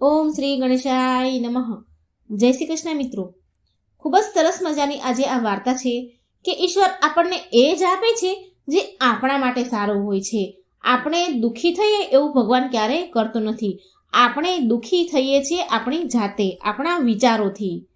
ઓમ શ્રી ગણેશાય નમઃ. જય શ્રી કૃષ્ણ મિત્રો. ખૂબ જ સરસ મજાની આજે આ વાર્તા છે કે ઈશ્વર આપણને એ જ આપે છે જે આપણા માટે સારું હોય છે. આપણે દુઃખી થઈએ એવું ભગવાન ક્યારેય કરતો નથી. આપણે દુઃખી થઈએ છીએ આપણી જાતે, આપણા વિચારોથી.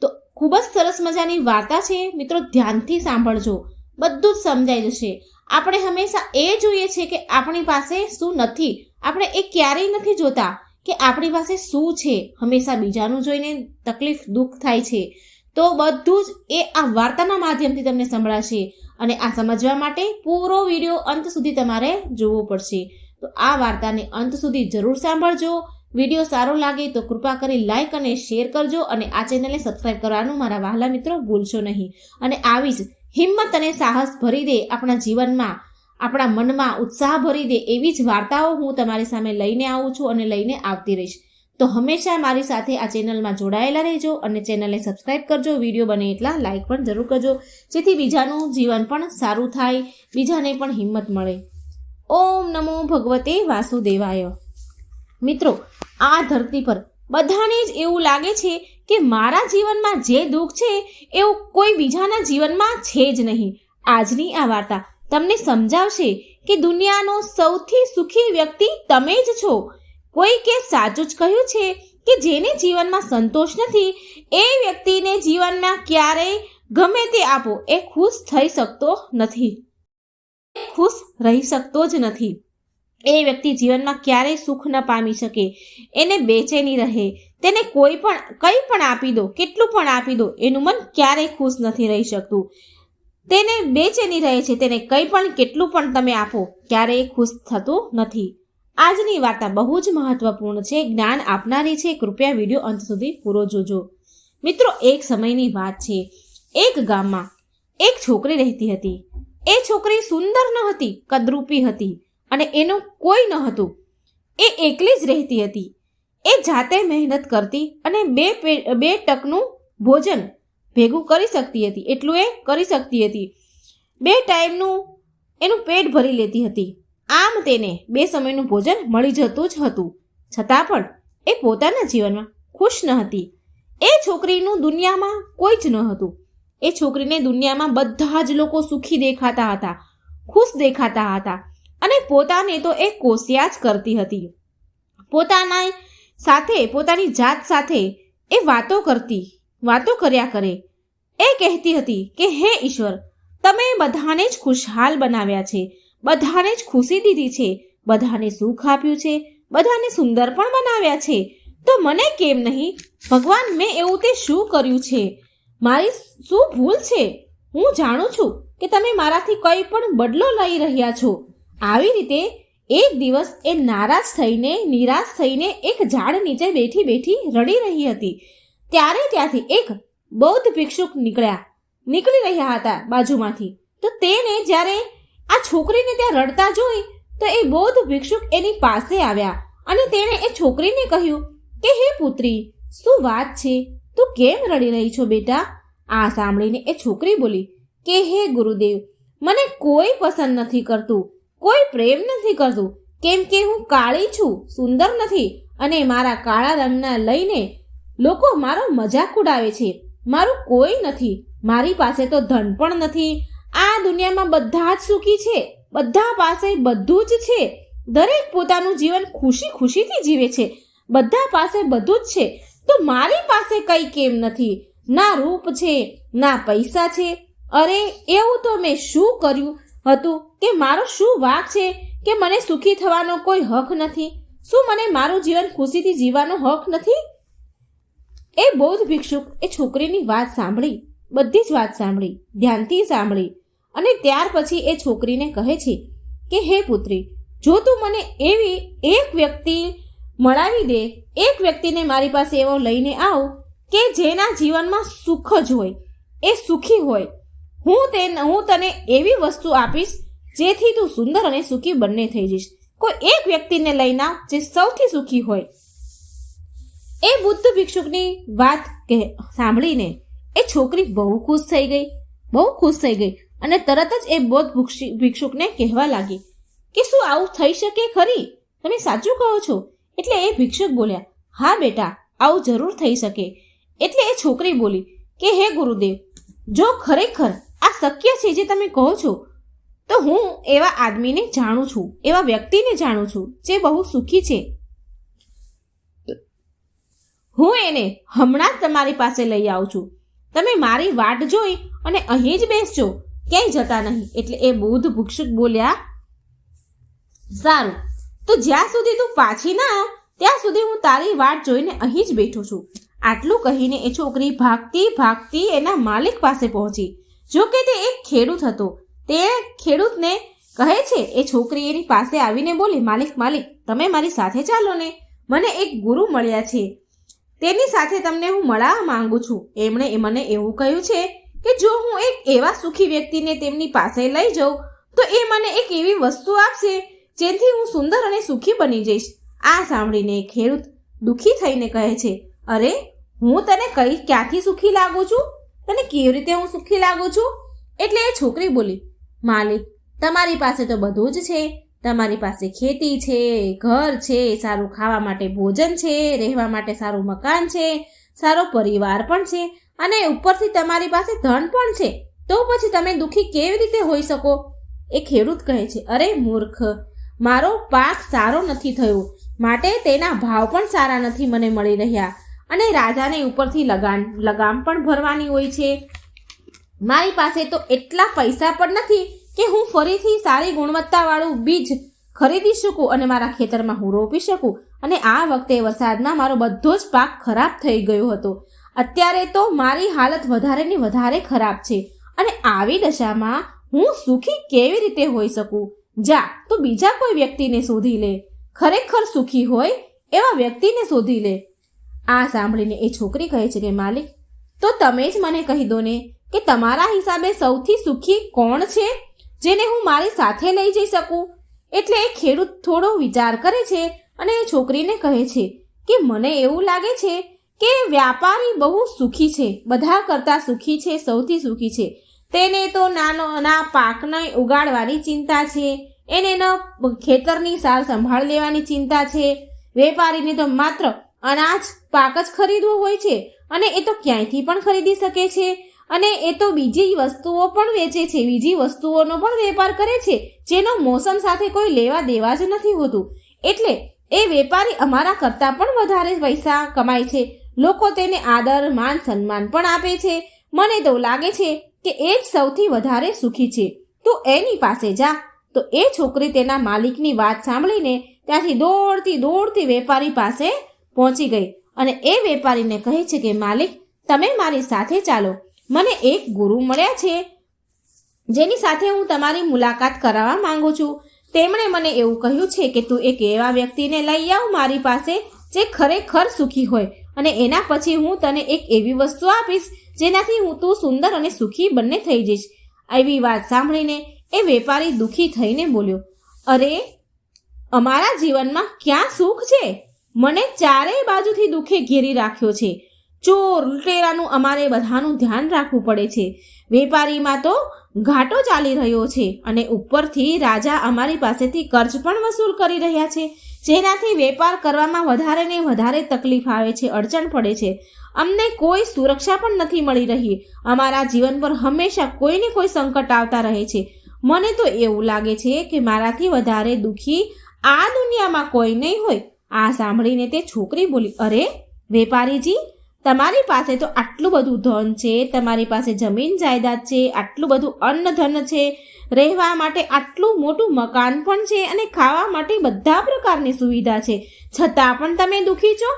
તો ખૂબ જ સરસ મજાની વાર્તા છે. મિત્રો ધ્યાનથી સાંભળજો. બધું જ સમજાઈ જશે. આપણે હંમેશા એ જોઈએ છે કે આપણી પાસે શું નથી. આપણે એ ક્યારેય નથી જોતા. કે આપણી પાસે શું છે? હંમેશા બીજાનું જોઈને તકલીફ દુઃખ થાય છે. તો બધું જ એ આ વાર્તાના માધ્યમથી તમને સંભળાશે અને આ સમજવા માટે પૂરો વીડિયો અંત સુધી તમારે જોવો પડશે. તો આ વાર્તાને અંત સુધી જરૂર સાંભળજો. વીડિયો સારો લાગે તો કૃપા કરી લાઇક અને શેર કરજો અને આ ચેનલને સબસ્ક્રાઈબ કરવાનું મારા વહાલા મિત્રો ભૂલશો નહીં. અને આવી જ હિંમત અને સાહસ ભરી દે આપણા જીવનમાં આપણા મનમાં ઉત્સાહ ભરી દે એવી જ વાર્તાઓ હું તમારી સામે લઈને આવું છું અને લઈને આવતી રહીશ. તો હંમેશા મારી સાથે આ ચેનલમાં જોડાયેલા રહેજો અને ચેનલને સબસ્ક્રાઇબ કરજો, વીડિયો બને એટલા લાઇક પણ જરૂર કરજો, જેથી બીજાનું જીવન પણ સારું થાય, બીજાને પણ હિંમત મળે. ઓમ નમો ભગવતે વાસુદેવાય. મિત્રો, આ ધરતી પર બધાને જ એવું લાગે છે કે મારા જીવનમાં જે દુઃખ છે, એવું કોઈ બીજાના જીવનમાં છે જ નહીં. આજની આ વાર્તા તમને સમજાવશે કે દુનિયાનો સૌથી સુખી વ્યક્તિ તમે જ છો. કોઈ કે સાચું જ કહ્યું છે કે જેને જીવનમાં સંતોષ નથી, એ વ્યક્તિને જીવનમાં ક્યારેય ગમે તે આપો, એ ખુશ થઈ શકતો નથી. ખુશ રહી શકતો જ નથી. એ વ્યક્તિ જીવનમાં ક્યારેય સુખ ન પામી શકે. એને બેચેની રહે. તેને કોઈ પણ, કંઈ પણ આપી દો, કેટલું પણ આપી દો, એનું મન ક્યારેય ખુશ નથી રહી શકતું. તેને બેચેની રહે છે, તેને કંઈ પણ કેટલું પણ તમે આપો, ક્યારેય ખુશ થતું નથી. આજની વાર્તા બહુ જ મહત્વપૂર્ણ છે, જ્ઞાન આપનારી છે, કૃપયા વીડિયો અંત સુધી પૂરો જોજો. મિત્રો, એક સમયની વાત છે. એક ગામમાં એક છોકરી રહેતી હતી. એ છોકરી સુંદર ન હતી, કદરૂપી હતી અને એનું કોઈ ન હતું. એ એકલી જ રહેતી હતી. એ જાતે મહેનત કરતી અને બે બે ટકનું ભોજન ભેગું કરી શકતી હતી, એટલું એ કરી શકતી હતી. બે ટાઈમનું એનું પેટ ભરી લેતી હતી. આમ તેને બે સમયનું ભોજન મળી જતું જ હતું. છતાં પણ એ પોતાના જીવનમાં ખુશ ન હતી. એ છોકરીનું દુનિયામાં કોઈ જ ન હતું. એ છોકરીને દુનિયામાં બધા જ લોકો સુખી દેખાતા હતા, ખુશ દેખાતા હતા અને પોતાને તો એ કોશિયા જ કરતી હતી. પોતાના સાથે, પોતાની જાત સાથે એ વાતો કરતી વાતો કર્યા કરે. એ કહેતી હતી કે, હે ઈશ્વર, તમે બધાને જ ખુશહાલ બનાવ્યા છે. બધાને જ ખુશી દીધી છે. બધાને સુખ આપ્યું છે. બધાને સુંદર પણ બનાવ્યા છે. તો મને કેમ નહીં? ભગવાન મેં એવું તે શું કર્યું છે? મારી શું ભૂલ છે? હું જાણું છું કે તમે મારાથી કંઈ પણ બદલો લઈ રહ્યા છો. આવી રીતે એક દિવસ એ નારાજ થઈને, નિરાશ થઈને એક ઝાડ નીચે બેઠી બેઠી રડી રહી હતી. ત્યારે ત્યાંથી એક બૌદ્ધ ભિક્ષુક નીકળ્યા. નીકળી રહ્યા હતા બાજુમાંથી. તો તેને જ્યારે આ છોકરીને ત્યાં રડતા જોઈ, તો એ બૌદ્ધ ભિક્ષુક એની પાસે આવ્યા અને તેણે એ છોકરીને કહ્યું કે, હે પુત્રી, શું વાત છે? તું કેમ રડી રહી છો બેટા? આ સાંભળીને એ છોકરી બોલી કે, હે ગુરુદેવ, મને કોઈ પસંદ નથી કરતું, કોઈ પ્રેમ નથી કરતું. કેમ કે હું કાળી છું, સુંદર નથી અને મારા કાળા રંગના લઈને લોકો મારો મજાક ઉડાવે છે. મારું કોઈ નથી. મારી પાસે તો ધન પણ નથી. આ દુનિયામાં બધા જ સુખી છે. બધા પાસે બધું જ છે. દરેક પોતાનું જીવન ખુશી ખુશીથી જીવે છે. બધા પાસે બધું જ છે. તો મારી પાસે કંઈ કેમ નથી? ના રૂપ છે, ના પૈસા છે. અરે, એવું તો મેં શું કર્યું હતું કે મારો શું વાક છે કે મને સુખી થવાનો કોઈ હક નથી? શું મને મારું જીવન ખુશીથી જીવવાનો હક નથી? એ બૌદ્ધ ભિક્ષુક એ છોકરીની વાત સાંભળી, બધી જ વાત સાંભળી, ધ્યાનથી સાંભળી અને ત્યાર પછી એ છોકરીને કહે છે કે, હે પુત્રી, જો તું મને એવી એક વ્યક્તિ મળાવી દે, એક વ્યક્તિને મારી પાસે એવો લઈને આવ કે જેના જીવનમાં સુખ જ હોય, એ સુખી હોય, હું તે, હું તને એવી વસ્તુ આપીશ જેથી તું સુંદર અને સુખી બંને થઈ જઈશ. કોઈ એક વ્યક્તિને લઈને આવ જે સૌથી સુખી હોય. એ બુદ્ધ ભિક્ષુકની વાત કહે, સાંભળીને એ છોકરી બહુ ખુશ થઈ ગઈ, બહુ ખુશ થઈ ગઈ અને તરત જ એ બૌદ્ધ ભિક્ષુ- ભિક્ષુકને કહેવા લાગી કે શું આવું થઈ શકે ખરી? તમે સાચું કહો છો. એટલે એ ભિક્ષુક બોલ્યા, હા બેટા, આવું જરૂર થઈ શકે. એટલે એ છોકરી બોલી કે, હે ગુરુદેવ, જો ખરેખર આ શક્ય છે જે તમે કહો છો, તો હું એવા આદમીને જાણું છું, એવા વ્યક્તિને જાણું છું જે બહુ સુખી છે. હું એને હમણાં જ તમારી પાસે લઈ આવું છું. તમે મારી વાટ જોઈ અને અહીં જ બેસજો. ક્યાંય જતા નહીં. એટલે એ બુદ્ધ ભુક્ષુક બોલ્યા, સારું. તો જ્યાં સુધી તું પાછી ના આવ, ત્યાં સુધી હું તારી વાટ જોઈને અહીં જ બેઠો છું. આટલું કહીને એ છોકરી ભાગતી ભાગતી એના માલિક પાસે પહોંચી. જો કે તે એક ખેડૂત હતો. તે ખેડૂતને કહે છે, એ છોકરી એની પાસે આવીને બોલી, માલિક માલિક, તમે મારી સાથે ચાલો ને. મને એક ગુરુ મળ્યા છે. તેની સાથે તમને હું મળવા માંગુ છું. એમણે મને એવું કહ્યું છે કે જો હું એક એવા સુખી વ્યક્તિને તેમની પાસે લઈ જાઉં, તો એ મને એક એવી વસ્તુ આપશે જેથી હું સુંદર અને સુખી બની જઈશ. આ સાંભળીને ખેડૂત દુઃખી થઈને કહે છે, અરે, હું તને કઈ ક્યાંથી સુખી લાગુ છું? તને કેવી રીતે હું સુખી લાગુ છું? એટલે એ છોકરી બોલી, માલિક, તમારી પાસે તો બધું જ છે. તમારી પાસે ખેતી છે, ઘર છે, સારું ખાવા માટે ભોજન છે, રહેવા માટે સારું મકાન છે, સારો પરિવાર પણ છે અને ઉપરથી તમારી પાસે ધન પણ છે. તો પછી તમે દુઃખી કેવી રીતે હોઈ શકો? એ ખેડૂત કહે છે, અરે મૂર્ખ, મારો પાક સારો નથી થયો. માટે તેના ભાવ પણ સારા નથી મને મળી રહ્યા. અને રાજાને ઉપરથી લગામ લગામ પણ ભરવાની હોય છે. મારી પાસે તો એટલા પૈસા પણ નથી કે હું ફરીથી સારી ગુણવત્તાવાળું બીજ ખરીદી શકું અને મારા ખેતરમાં હું રોપી શકું? અને આ વખતે વરસાદમાં મારો બધો જ પાક ખરાબ થઈ ગયો હતો. અત્યારે તો મારી હાલત વધારે ને વધારે ખરાબ છે અને આવી દશામાં હું સુખી કેવી રીતે હોઈ શકું? જા, તો બીજા કોઈ વ્યક્તિને શોધી લે. ખરેખર સુખી હોય એવા વ્યક્તિને શોધી લે. આ સાંભળીને એ છોકરી કહે છે કે, માલિક, તો તમે જ મને કહી દો ને કે તમારા હિસાબે સૌથી સુખી કોણ છે? જેને હું મારી સાથે લઈ જઈ શકું? એટલે એ ખેડૂત થોડો વિચાર કરે છે અને એ છોકરીને કહે છે કે, મને એવું લાગે છે કે વ્યાપારી બહુ સુખી છે. બધા કરતાં સુખી છે, સૌથી સુખી છે. તેને તો નાનો, ના પાકને ઉગાડવાની ચિંતા છે. એને ન ખેતરની સાર સંભાળ લેવાની ચિંતા છે. વેપારીને તો માત્ર અનાજ પાક જ ખરીદવો હોય છે અને એ તો ક્યાંયથી પણ ખરીદી શકે છે. અને એ તો બીજી વસ્તુઓ પણ વેચે છે, બીજી વસ્તુઓનો પણ વેપાર કરે છે, જેનો મોસમ સાથે કોઈ લેવા દેવા જ નથી હોતું. એટલે એ વેપારી અમારા કરતાં પણ વધારે પૈસા કમાય છે. લોકો તેને આદર, માન, સન્માન પણ આપે છે. મને તો લાગે છે કે એ જ સૌથી વધારે સુખી છે. તું એની પાસે જા. તો એ છોકરી તેના માલિકની વાત સાંભળીને ત્યાંથી દોડતી દોડતી વેપારી પાસે પહોંચી ગઈ. અને એ વેપારીને કહે છે કે, માલિક, તમે મારી સાથે ચાલો. મને એક ગુરુ મળ્યા છે, જેની સાથે હું તમારી મુલાકાત કરાવવા માંગુ છું. તેમણે મને એવું કહ્યું છે કે તું એક એવા વ્યક્તિને લઈ આવ મારી પાસે જે ખરેખર સુખી હોય અને એના પછી હું તને એક એવી વસ્તુ આપીશ જેનાથી હું તું સુંદર અને સુખી બંને થઈ જઈશ. એવી વાત સાંભળીને એ વેપારી દુઃખી થઈને બોલ્યો, અરે, અમારા જીવનમાં ક્યાં સુખ છે? મને ચારેય બાજુથી દુઃખે ઘેરી રાખ્યો છે. ચોર લૂંટેરાનું અમારે બધાનું ધ્યાન રાખવું પડે છે. વેપારીમાં તો ઘાટો ચાલી રહ્યો છે અને ઉપરથી રાજા અમારી પાસેથી કર્જ પણ વસૂલ કરી રહ્યા છે. જેનાથી વેપાર કરવામાં વધારે ને વધારે તકલીફ આવે છે, અડચણ પડે છે. અમને કોઈ સુરક્ષા પણ નથી મળી રહી. અમારા જીવન પર હંમેશા કોઈને કોઈ સંકટ આવતા રહે છે. મને તો એવું લાગે છે કે મારાથી વધારે દુઃખી આ દુનિયામાં કોઈ નહીં હોય. આ સાંભળીને તે છોકરી બોલી, અરે, વેપારીજી તમારી પાસે તો આટલું બધું ધન છે, તમારી પાસે જમીન જાયદાદ છે, આટલું બધું અન્ન ધન છે, રહેવા માટે આટલું મોટું મકાન પણ છે અને ખાવા માટે બધા પ્રકારની સુવિધા છે. છતાં પણ તમે દુઃખી છો?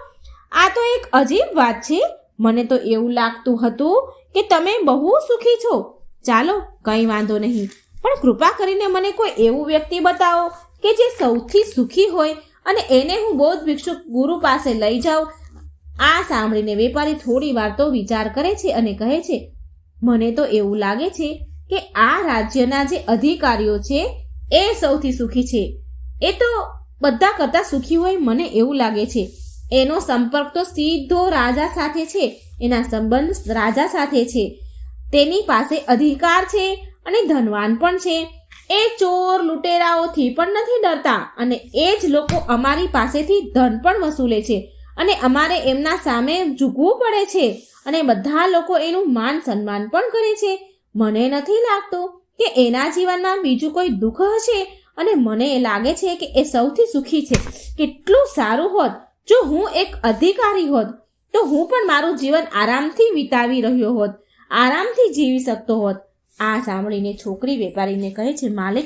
આ તો એક અજીબ વાત છે. મને તો એવું લાગતું હતું કે તમે બહુ સુખી છો. ચાલો, કંઈ વાંધો નહીં. પણ કૃપા કરીને મને કોઈ એવું વ્યક્તિ બતાવો કે જે સૌથી સુખી હોય અને એને હું બૌદ્ધ ભિક્ષુક ગુરુ પાસે લઈ જાઉં આ સાંભળીને વેપારી થોડી વાર તો વિચાર કરે છે અને કહે છે, મને તો એવું લાગે છે કે આ રાજ્યના જે અધિકારીઓ છે, એ સૌથી સુખી છે. એ તો બધા કરતાં સુખી હોય મને એવું લાગે છે. એનો સંપર્ક તો સીધો રાજા સાથે છે. એના સંબંધ રાજા સાથે છે. તેની પાસે અધિકાર છે અને ધનવાન પણ છે. એ ચોર લૂંટેરાઓથી પણ નથી ડરતા અને એ જ લોકો અમારી પાસેથી ધન પણ વસૂલે છે. અને અમારે એમના સામે ઝૂકવું પડે છે અને બધા લોકો એનું માન સન્માન પણ કરે છે. મને નથી લાગતું કે એના જીવનમાં બીજું કોઈ દુઃખ હશે અને મને એ લાગે છે કે એ સૌથી સુખી છે. કેટલું સારું હોત જો હું એક અધિકારી હોત, તો હું પણ મારું જીવન આરામથી વિતાવી રહ્યો હોત, આરામથી જીવી શકતો હોત. આ સાંભળીને છોકરી વેપારીને કહે છે, માલિક,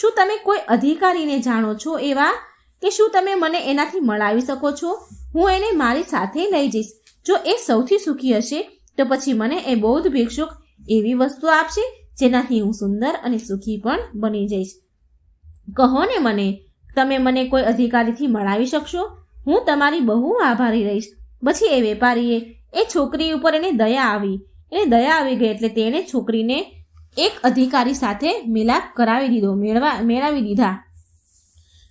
શું તમે કોઈ અધિકારીને જાણો છો એવા? કે શું તમે મને એનાથી મળાવી શકો છો? હું એને મારી સાથે લઈ જઈશ. જો એ સૌથી સુખી હશે, તો પછી મને એ બૌદ્ધ ભિક્ષુક એવી વસ્તુ આપશે, જેનાથી હું સુંદર અને સુખી પણ બની જઈશ. કહો ને મને, તમે મને કોઈ અધિકારીથી મળાવી શકશો? હું તમારી બહુ આભારી રહીશ. પછી એ વેપારીએ, એ છોકરી ઉપર એને દયા આવી. એને દયા આવી ગઈ એટલે તેણે છોકરીને એક અધિકારી સાથે મિલાપ કરાવી દીધો, મેળવા, મેળવી દીધા.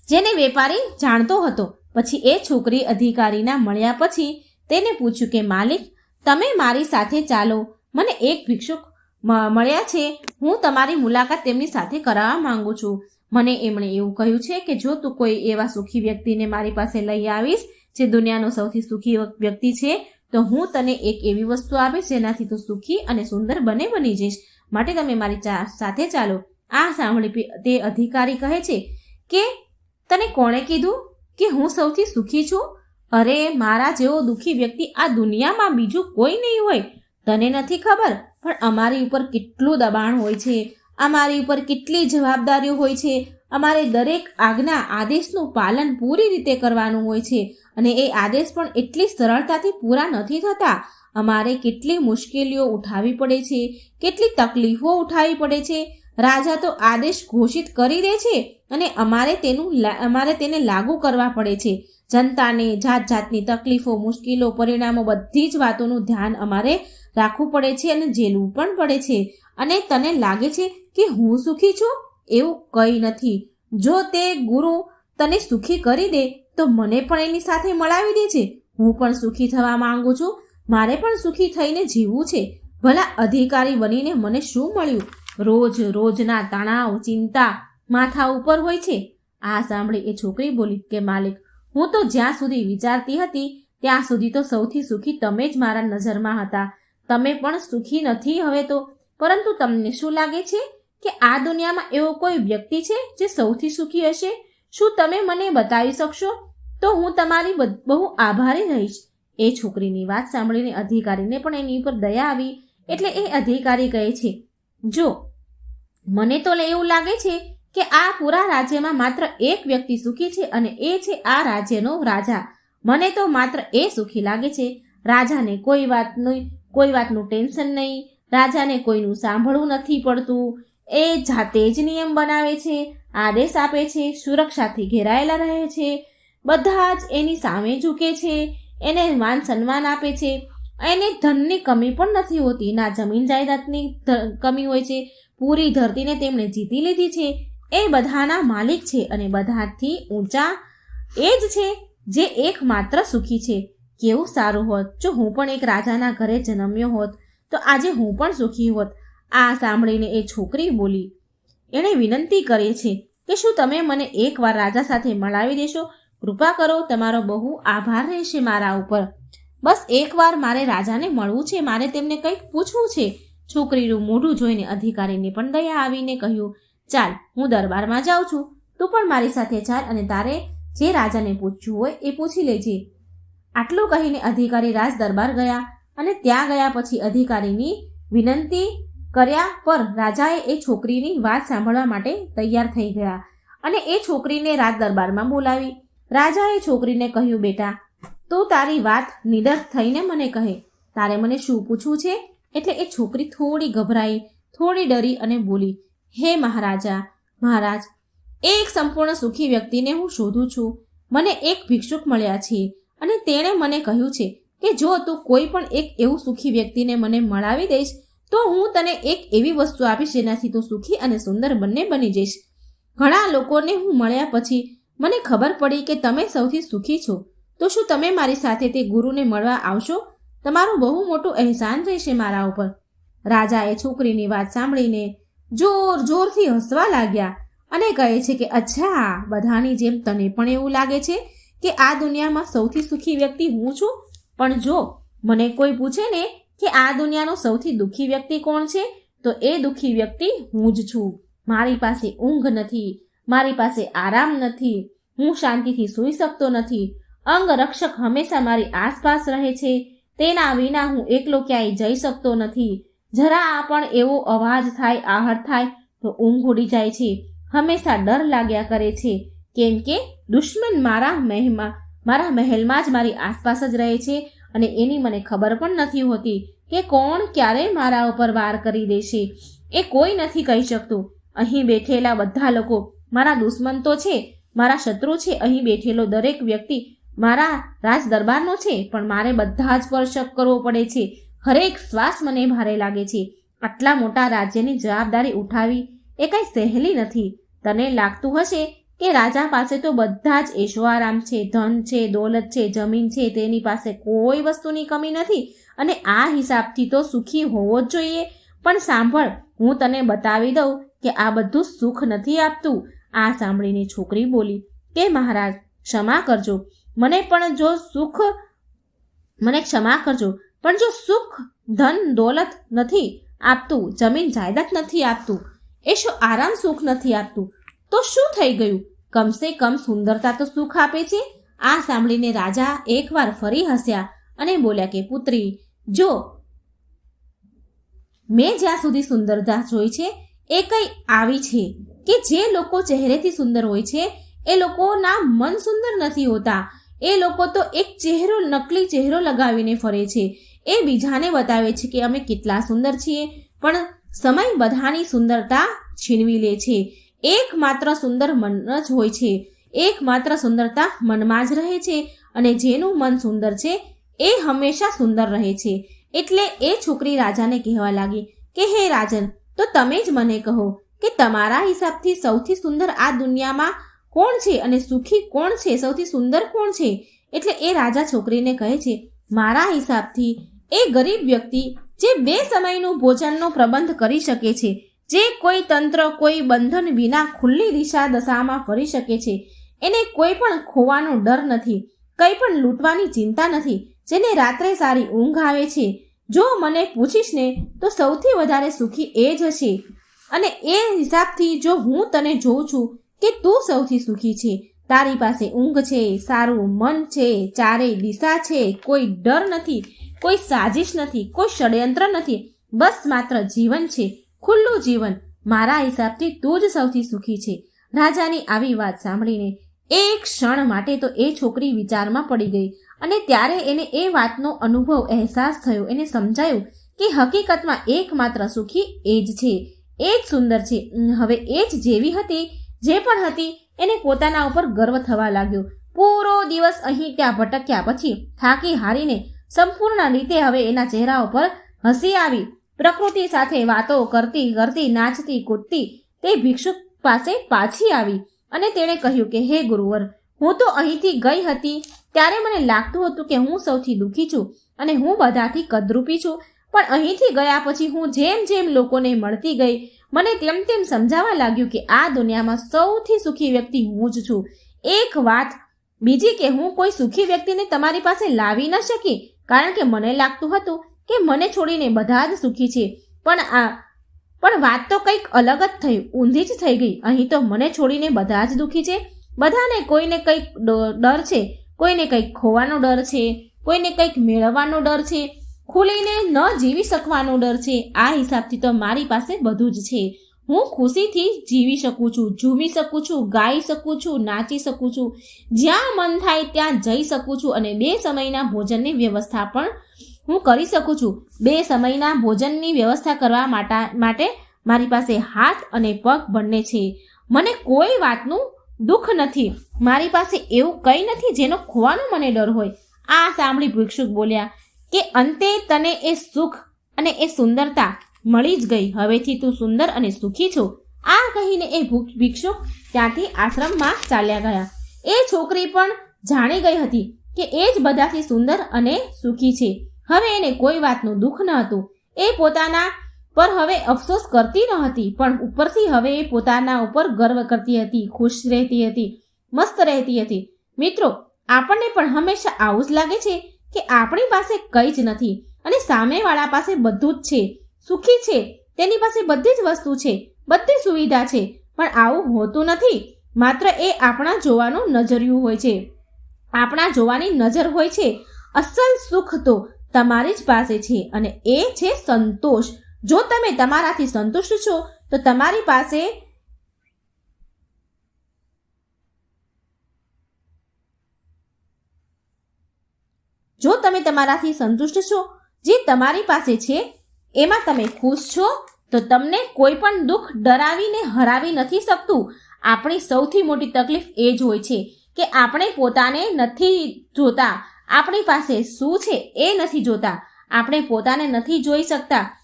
જેને વેપારી જાણતો હતો. પછી એ છોકરી અધિકારીના મળ્યા પછી તેને પૂછ્યું કે, માલિક, તમે મારી સાથે ચાલો. મને એક ભિક્ષુક મળ્યા છે. હું તમારી મુલાકાત તેમની સાથે કરાવવા માંગુ છું. મને એમણે એવું કહ્યું છે કે, જો તું કોઈ એવા સુખી વ્યક્તિને મારી પાસે લઈ આવીશ, જે દુનિયાનો સૌથી સુખી વ્યક્તિ છે, તો હું તને એક એવી વસ્તુ આપીશ જેનાથી તું સુખી અને સુંદર બને બની જઈશ. માટે તમે મારી સાથે ચાલો. આ સાંભળી તે અધિકારી કહે છે કે, તને કોણે કીધું? કે હું સૌથી સુખી છું? અરે, મારા જેવો દુઃખી વ્યક્તિ આ દુનિયામાં બીજું કોઈ નહીં હોય. તને નથી ખબર, પણ અમારી ઉપર કેટલું દબાણ હોય છે. અમારી ઉપર કેટલી જવાબદારીઓ હોય છે. અમારે દરેક આજ્ઞા આદેશનું પાલન પૂરી રીતે કરવાનું હોય છે અને એ આદેશ પણ એટલી સરળતાથી પૂરા નથી થતા. અમારે કેટલી મુશ્કેલીઓ ઉઠાવવી પડે છે, કેટલી તકલીફો ઉઠાવવી પડે છે. રાજા તો આદેશ ઘોષિત કરી દે છે અને અમારે તેનું અમારે તેને લાગુ કરવા પડે છે. જનતાને જાત જાતની તકલીફો મુશ્કેલો પરિણામો બધી જ વાતોનું ધ્યાન અમારે રાખવું પડે છે અને ઝેલવું પણ પડે છે. અને તને લાગે છે કે હું સુખી છું? એવું કંઈ નથી. જો તે ગુરુ તને સુખી કરી દે, તો મને પણ એની સાથે મળાવી દે છે. હું પણ સુખી થવા માંગુ છું. મારે પણ સુખી થઈને જીવવું છે. ભલા અધિકારી બનીને મને શું મળ્યું? રોજ રોજના તણાવ, ચિંતા માથા ઉપર હોય છે. આ સાંભળી એ છોકરી બોલી કે, માલિક, હું તો જ્યાં સુધી વિચારતી હતી, ત્યાં સુધી તો સૌથી સુખી તમે જ મારા નજરમાં હતા. તમે પણ સુખી નથી હવે તો. પરંતુ તમને શું લાગે છે કે આ દુનિયામાં એવો કોઈ વ્યક્તિ છે જે સૌથી સુખી હશે? શું તમે મને બતાવી શકશો? તો હું તમારી બહુ આભારી રહીશ. એ છોકરીની વાત સાંભળીને અધિકારીને પણ એની ઉપર દયા આવી. એટલે એ અધિકારી કહે છે, જો મને તો એવું લાગે છે કે આ પૂરા રાજ્યમાં માત્ર એક વ્યક્તિ સુખી છે અને એ છે આ રાજ્યનો રાજા. મને તો માત્ર એ સુખી લાગે છે. રાજાને કોઈ વાતનું કોઈ વાતનું ટેન્શન નહીં. રાજાને કોઈનું સાંભળવું નથી પડતું. એ જાતે જ નિયમ બનાવે છે, આદેશ આપે છે, સુરક્ષાથી ઘેરાયેલા રહે છે. બધા જ એની સામે ઝૂકે છે, એને માન સન્માન આપે છે. એને ધનની કમી પણ નથી હોતી. ના જમીન જાયદાદની કમી હોય છે, પૂરી ધરતીને તેમણે જીતી લીધી છે. એ બધાના માલિક છે અને બધાથી ઊંચા એ જ છે જે એકમાત્ર સુખી છે. કેવું સારું હોત? જો હું પણ એક રાજાના ઘરે જન્મ્યો હોત, તો આજે હું પણ સુખી હોત. આ સાંભળીને એ છોકરી બોલી, એણે વિનંતી કરે છે કે શું તમે મને એકવાર રાજા સાથે મળાવી દેશો? કૃપા કરો, તમારો બહુ આભાર રહેશે મારા ઉપર. બસ એકવાર મારે રાજાને મળવું છે, મારે તેમને કંઈક પૂછવું છે. છોકરીનું મોઢું જોઈને અધિકારીને પણ દયા આવીને કહ્યું, ચાલ, હું દરબારમાં જાઉં છું. તું પણ મારી સાથે ચાલ અને તારે જે રાજાને પૂછવું હોય એ પૂછી લેજે. આટલું કહીને અધિકારી રાજ દરબાર ગયા અને ત્યાં ગયા પછી અધિકારીની વિનંતી કર્યા પર રાજાએ એ છોકરીની વાત સાંભળવા માટે તૈયાર થઈ ગયા અને એ છોકરીને રાજ દરબારમાં બોલાવી. રાજાએ છોકરીને કહ્યું, બેટા તું તારી વાત નિડર થઈને મને કહે, તારે મને શું પૂછવું છે? એટલે એ છોકરી થોડી ગભરાઈ, થોડી ડરી અને બોલી, હે મહારાજા, મહારાજ, એક સંપૂર્ણ સુખી વ્યક્તિને હું શોધું છું. મને એક ભિક્ષુક મળ્યા છે અને તેણે મને કહ્યું છે કે જો તું કોઈ પણ એક એવું સુખી વ્યક્તિને મને મળાવી દઈશ, તો હું તને એક એવી વસ્તુ આપીશ જેનાથી તું સુખી અને સુંદર બંને બની જઈશ. ઘણા લોકોને હું મળ્યા પછી મને ખબર પડી કે તમે સૌથી સુખી છો. તો શું તમે મારી સાથે તે ગુરુને મળવા આવશો? તમારું બહુ મોટું અહેસાન રહેશે મારા ઉપર. રાજાએ છોકરીની વાત સાંભળીને જોર જોરથી હસવા લાગ્યા અને કહે છે કે, અચ્છા, બધાની જેમ તને પણ એવું લાગે છે કે આ દુનિયામાં સૌથી સુખી વ્યક્તિ હું છું? પણ જો મને કોઈ પૂછે ને કે આ દુનિયાનો સૌથી દુઃખી વ્યક્તિ કોણ છે, તો એ દુઃખી વ્યક્તિ હું જ છું. મારી પાસે ઊંઘ નથી, મારી પાસે આરામ નથી, હું શાંતિથી સૂઈ શકતો નથી અંગરક્ષક હંમેશા મારી આસપાસ રહે છે. તેના વિના હું એકલો ક્યાંય જઈ શકતો નથી. જરા આ પણ એવો અવાજ થાય, આહટ થાય, તો ઊંઘ ઉડી જાય છે. હંમેશા ડર લાગ્યા કરે છે. કેમ કે દુશ્મન મારા મહેમાં, મારા મહેલમાં જ મારી આસપાસ જ રહે છે અને એની મને ખબર પણ નથી હોતી કે કોણ ક્યારે મારા ઉપર વાર કરી દેશે. એ કોઈ નથી કહી શકતું. અહીં બેઠેલા બધા લોકો, મારા દુશ્મન તો છે, મારા શત્રુ છે, અહીં બેઠેલો દરેક વ્યક્તિ મારા રાજ દરબારનો છે, પણ મારે બધા જ પર શક કરવો પડે છે. હરેક શ્વાસ મને ભારે લાગે છે. આટલા મોટા રાજ્યની જવાબદારી ઉઠાવી એ કંઈ સહેલી નથી. તને લાગતું હશે કે રાજા પાસે તો બધા જ ઐશ્વરામ છે, ધન છે, દોલત છે, જમીન છે, તેની પાસે કોઈ વસ્તુની કમી નથી. અને આ હિસાબથી તો સુખી હોવો જ જોઈએ. પણ સાંભળ, હું તને બતાવી દઉં કે આ બધું સુખ નથી આપતું. આ સાંભળીને છોકરી બોલી, કે મહારાજ, ક્ષમા કરજો. મને પણ જો સુખ, મને ક્ષમા કરજો. પણ જો સુખ, ધન, દોલત નથી આપતું, જમીન જાયદાદ નથી આપતું એ શું આરામ સુખ નથી આપતું, તો શું થઈ ગયું? કમસે કમ સુંદરતા તો સુખ આપે છે. આ સાંભળીને રાજા એકવાર ફરી હસ્યા અને બોલ્યા કે, પુત્રી, જો મેં જ્યાં સુધી સુંદરતા જોઈ છે, એ કંઈ આવી છે કે જે લોકો ચહેરેથી સુંદર હોય છે, એ લોકોના મન સુંદર નથી હોતા એ લોકો તો એક ચહેરો, નકલી ચહેરો લગાવીને ફરે છે. એ બીજાને બતાવે છે કે અમે કેટલા સુંદર છીએ, પણ સમય બધાની સુંદરતા છીનવી લે છે. એકમાત્ર સુંદર મન જ હોય છે. એકમાત્ર સુંદરતા મનમાં જ રહે છે અને જેનું મન સુંદર છે, એ હંમેશા સુંદર રહે છે. એટલે એ છોકરી રાજાને કહેવા લાગી કે, હે રાજન, તો તમે જ મને કહો કે તમારા હિસાબથી સૌથી સુંદર આ દુનિયામાં કોણ છે અને સુખી કોણ છે? સૌથી સુંદર કોણ છે? એટલે એ રાજા છોકરીને કહે છે, મારા હિસાબથી એ ગરીબ વ્યક્તિ જે બે સમયનું ભોજનનો પ્રબંધ કરી શકે છે, જે કોઈ તંત્ર, કોઈ બંધન વિના ખુલ્લી દિશા દશામાં ફરી શકે છે, એને કોઈ પણ ખોવાનો ડર નથી, કંઈ પણ લૂંટવાની ચિંતા નથી, જેને રાત્રે સારી ઊંઘ આવે છે. જો મને પૂછીશ ને, તો સૌથી વધારે સુખી એ જ હશે. અને એ હિસાબથી જો હું તને જોઉં છું કે તું સૌથી સુખી છે? તારી પાસે ઊંઘ છે, સારું મન છે ચારેય દિશા છે, કોઈ ડર નથી, કોઈ સાજિશ નથી, કોઈ ષડયંત્ર નથી, બસ માત્ર જીવન છે, ખુલ્લું જીવન. મારા હિસાબથી તું જ સૌથી સુખી છે. રાજાની આવી વાત સાંભળીને એક ક્ષણ માટે તો એ છોકરી વિચારમાં પડી ગઈ અને ત્યારે એને એ વાતનો અનુભવ અહેસાસ થયો. એને સમજાયું કે હકીકતમાં એકમાત્ર સુખી એ જ છે, એ જ સુંદર છે. હવે એ જ જેવી હતી જે પણ હતી એને પોતાના ઉપર ગર્વ થવા લાગ્યો. પૂરો દિવસ અહીં ત્યાં ભટક્યા પછી થાકી હારીને સંપૂર્ણ રીતે હવે એના ચહેરા ઉપર હસી આવી. પ્રકૃતિ સાથે વાતો કરતી કરતી, નાચતી, કૂદતી, તે ભિક્ષુક પાસે પાછી આવી અને તેણે કહ્યું કે, હે ગુરુવર, હું તો અહીંથી ગઈ હતી. ત્યારે મને લાગતું હતું કે હું સૌથી દુઃખી છું અને હું બધાથી કદરૂપી છું. પણ અહીંથી ગયા પછી હું જેમ જેમ લોકોને મળતી ગઈ મને તેમ તેમ સમજાવવા લાગ્યું કે આ દુનિયામાં સૌથી સુખી વ્યક્તિ હું જ છું. એક વાત, બીજી કે હું કોઈ સુખી વ્યક્તિને તમારી પાસે લાવી ન શકી, કારણ કે મને લાગતું હતું કે મને છોડીને બધા જ સુખી છે. પણ આ, પણ વાત તો કંઈક અલગ જ થઈ, ઊંધી જ થઈ ગઈ. અહીં તો મને છોડીને બધા જ દુઃખી છે. બધાને કોઈને કંઈક ડર છે. કોઈને કંઈક ખોવાનો ડર છે. કોઈને કંઈક મેળવવાનો ડર છે. ખુલીને ન જીવી શકવાનો ડર છે. આ હિસાબથી તો મારી પાસે બધું જ છે. હું ખુશીથી જીવી શકું છું, ઝૂમી શકું છું, ગાઈ શકું છું, નાચી શકું છું. જ્યાં મન થાય ત્યાં જઈ શકું છું અને બે સમયના ભોજનની વ્યવસ્થા પણ હું કરી શકું છું. બે સમયના ભોજનની વ્યવસ્થા કરવા માટે મારી પાસે હાથ અને પગ બંને છે. મને કોઈ વાતનું દુઃખ નથી. મારી પાસે એવું કંઈ નથી જેનો ખોવાનો મને ડર હોય. આ સાંભળી ભિક્ષુક બોલ્યા કે અંતે તને એ સુખ અને એ સુંદરતા મળી જ ગઈ. હવેથી તું સુંદર અને સુખી છો. આ કહીને એ ભિક્ષુક ત્યાંથી આશ્રમમાં ચાલ્યા ગયા. એ છોકરી પણ જાણી ગઈ હતી કે એ જ બધાથી સુંદર અને સુખી છે. હવે એને કોઈ વાતનું દુઃખ ન હતું. એ પોતાના પર હવે અફસોસ કરતી ન હતી, પણ ઉપરથી હવે એ પોતાના ઉપર ગર્વ કરતી હતી, ખુશ રહેતી હતી, મસ્ત રહેતી હતી. મિત્રો, આપણને પણ હંમેશા આવું જ લાગે છે કે આપણી પાસે કંઈ જ નથી અને સામેવાળા પાસે બધું જ છે. સુખી છે. તેની પાસે બધી જ વસ્તુ છે. બધી સુવિધા છે. પણ આવું હોતું નથી. માત્ર એ આપણા જોવાનું નજરિયું હોય છે. આપણા જોવાની નજર હોય છે. અસલ સુખ તો તમારી જ પાસે છે અને એ છે સંતોષ. જો તમે તમારાથી સંતુષ્ટ છો, તો તમારી પાસે જો તમે તમારાથી સંતુષ્ટ છો, જે તમારી પાસે છે, એમાં તમે ખુશ છો, તો તમને કોઈ પણ દુઃખ ડરાવીને હરાવી નથી શકતું. આપણી સૌથી મોટી તકલીફ એ જ હોય છે કે આપણે પોતાને નથી જોતા. આપણી પાસે શું છે એ નથી જોતા. આપણે પોતાને નથી જોઈ શકતા.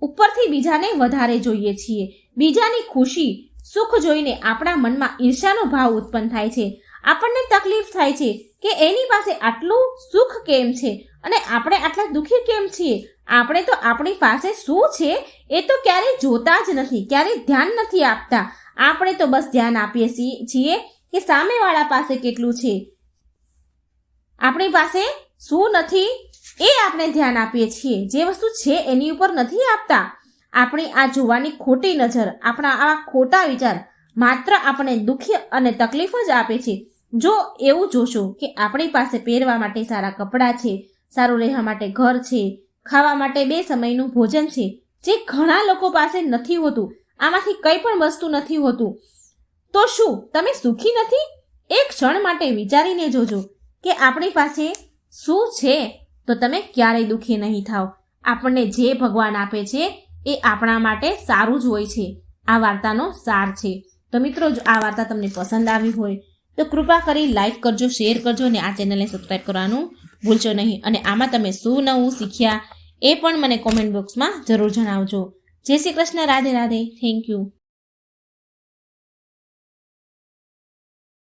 ઉપરથી બીજાને વધારે જોઈએ છીએ. બીજાની ખુશી, સુખ જોઈને આપણા મનમાં ઈર્ષાનો ભાવ ઉત્પન્ન થાય છે. આપણને તકલીફ થાય છે કે એની પાસે આટલું સુખ કેમ છે? અને આપણે આટલા દુઃખી કેમ છીએ? આપણે તો આપણી પાસે શું છે? એ તો ક્યારેય જોતા જ નથી ક્યારેય ધ્યાન નથી આપતા. આપણે તો બસ ધ્યાન આપીએ છીએ- કે સામેવાળા પાસે કેટલું છે. આપણી પાસે શું નથી, એ આપણે ધ્યાન આપીએ છીએ. જે વસ્તુ છે એની ઉપર નથી આપતા. આપણી આ જોવાની ખોટી નજર, આપણા આવા ખોટા વિચાર માત્ર આપણે દુઃખી અને તકલીફ જ આપે છે. જો એવું જોશો કે આપણી પાસે પહેરવા માટે સારા કપડાં છે, સારું રહેવા માટે ઘર છે, ખાવા માટે બે સમયનું ભોજન છે, જે ઘણા લોકો પાસે નથી હોતું, આમાંથી કંઈ પણ વસ્તુ નથી હોતું, તો શું તમે સુખી નથી? એક ક્ષણ માટે વિચારીને જોજો કે આપણી પાસે શું છે, તો તમે ક્યારેય દુઃખી નહીં થાવ. આપણને જે ભગવાન આપે છે, એ આપણા માટે સારું જ હોય છે. આ વાર્તાનો સાર છે. તો મિત્રો, જો આ વાર્તા તમને પસંદ આવી હોય તો કૃપા કરી લાઈક કરજો શેર કરજો અને આ ચેનલને સબસ્ક્રાઈબ કરવાનું ભૂલશો નહીં. અને આમાં તમે શું નવું શીખ્યા એ પણ મને કોમેન્ટ બોક્સમાં જરૂર જણાવજો. જય શ્રી કૃષ્ણ, રાધે રાધે. Thank you